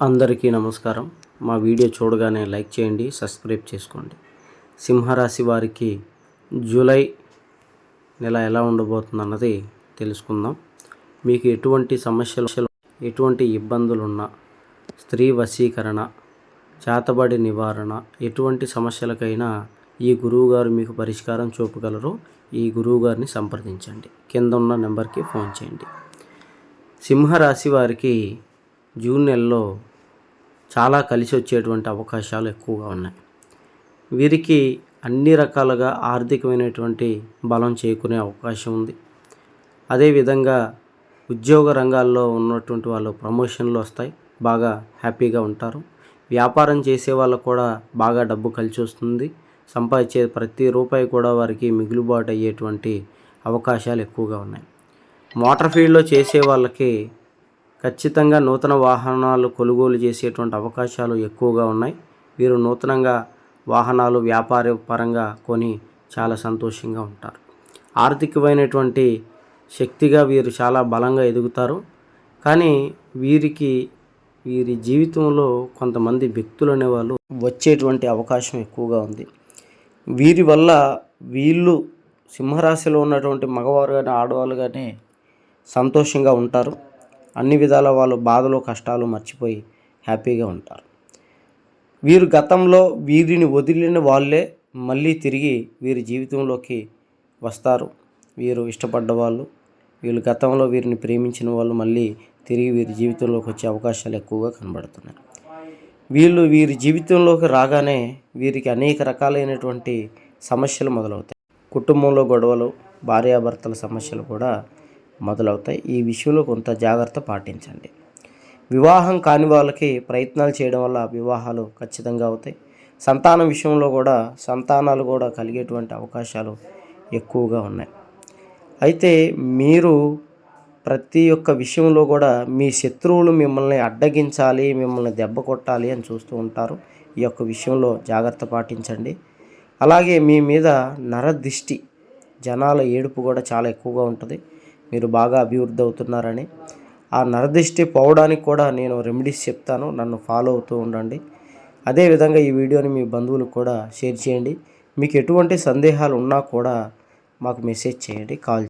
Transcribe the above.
అందరికీ నమస్కారం. మా వీడియో చూడగానే లైక్ చేయండి సబ్స్క్రైబ్ చేసుకోండి. సింహరాశి వారికి జూలై నెల ఎలా ఉండబోతుంది అన్నది తెలుసుకుందాం. మీకు ఎటువంటి సమస్యలు ఎటువంటి ఇబ్బందులున్నా స్త్రీ వశీకరణ చేతబడి నివారణ ఎటువంటి సమస్యలకైనా ఈ గురువుగారు మీకు పరిష్కారం చూపగలరు. ఈ గురువుగారిని సంప్రదించండి. కింద ఉన్న నెంబర్కి ఫోన్ చేయండి. సింహరాశి వారికి జూన్ నెలలో చాలా కలిసి వచ్చేటువంటి అవకాశాలు ఎక్కువగా ఉన్నాయి. వీరికి అన్ని రకాలుగా ఆర్థికమైనటువంటి బలం చేకూరే అవకాశం ఉంది. అదేవిధంగా ఉద్యోగ రంగాల్లో ఉన్నటువంటి వాళ్ళు ప్రమోషన్లు వస్తాయి. బాగా హ్యాపీగా ఉంటారు. వ్యాపారం చేసే వాళ్ళకు కూడా బాగా డబ్బు కలిసి వస్తుంది. సంపాదించే ప్రతి రూపాయి కూడా వారికి మిగులుబాటు అయ్యేటువంటి అవకాశాలు ఎక్కువగా ఉన్నాయి. మోటార్ ఫీల్డ్లో చేసే వాళ్ళకి ఖచ్చితంగా నూతన వాహనాలు కొనుగోలు చేసేటువంటి అవకాశాలు ఎక్కువగా ఉన్నాయి. వీరు నూతనంగా వాహనాలు వ్యాపార పరంగా కొని చాలా సంతోషంగా ఉంటారు. ఆర్థికమైనటువంటి శక్తిగా వీరు చాలా బలంగా ఎదుగుతారు. కానీ వీరికి వీరి జీవితంలో కొంతమంది వ్యక్తులు అనేవాళ్ళు వచ్చేటువంటి అవకాశం ఎక్కువగా ఉంది. వీరి వల్ల వీళ్ళు సింహరాశిలో ఉన్నటువంటి మగవారు కానీ ఆడవాళ్ళు కానీ సంతోషంగా ఉంటారు. అన్ని విధాల వాళ్ళు బాధలు కష్టాలు మర్చిపోయి హ్యాపీగా ఉంటారు. వీరు గతంలో వీరిని వదిలిన వాళ్ళే మళ్ళీ తిరిగి వీరి జీవితంలోకి వస్తారు. వీరు ఇష్టపడ్డ వాళ్ళు వీళ్ళు గతంలో వీరిని ప్రేమించిన వాళ్ళు మళ్ళీ తిరిగి వీరి జీవితంలోకి వచ్చే అవకాశాలు ఎక్కువగా కనబడుతున్నాయి. వీళ్ళు వీరి జీవితంలోకి రాగానే వీరికి అనేక రకాలైనటువంటి సమస్యలు మొదలవుతాయి. కుటుంబంలో గొడవలు భార్యాభర్తల సమస్యలు కూడా మొదలవుతాయి. ఈ విషయంలో కొంత జాగ్రత్త పాటించండి. వివాహం కాని వాళ్ళకి ప్రయత్నాలు చేయడం వల్ల వివాహాలు ఖచ్చితంగా అవుతాయి. సంతానం విషయంలో కూడా సంతానాలు కూడా కలిగేటువంటి అవకాశాలు ఎక్కువగా ఉన్నాయి. అయితే మీరు ప్రతి ఒక్క విషయంలో కూడా మీ శత్రువులు మిమ్మల్ని అడ్డగించాలి మిమ్మల్ని దెబ్బ కొట్టాలి అని చూస్తూ ఉంటారు. ఈ యొక్క విషయంలో జాగ్రత్త పాటించండి. అలాగే మీ మీద నరదిష్టి జనాల ఏడుపు కూడా చాలా ఎక్కువగా ఉంటుంది. మీరు బాగా అభివృద్ధి అవుతున్నారని ఆ నరదిష్టి పోవడానికి కూడా నేను రెమెడీస్ చెప్తాను. నన్ను ఫాలో అవుతూ ఉండండి. అదేవిధంగా ఈ వీడియోని మీ బంధువులకు కూడా షేర్ చేయండి. మీకు ఎటువంటి సందేహాలు ఉన్నా కూడా మాకు మెసేజ్ చేయండి. కాల్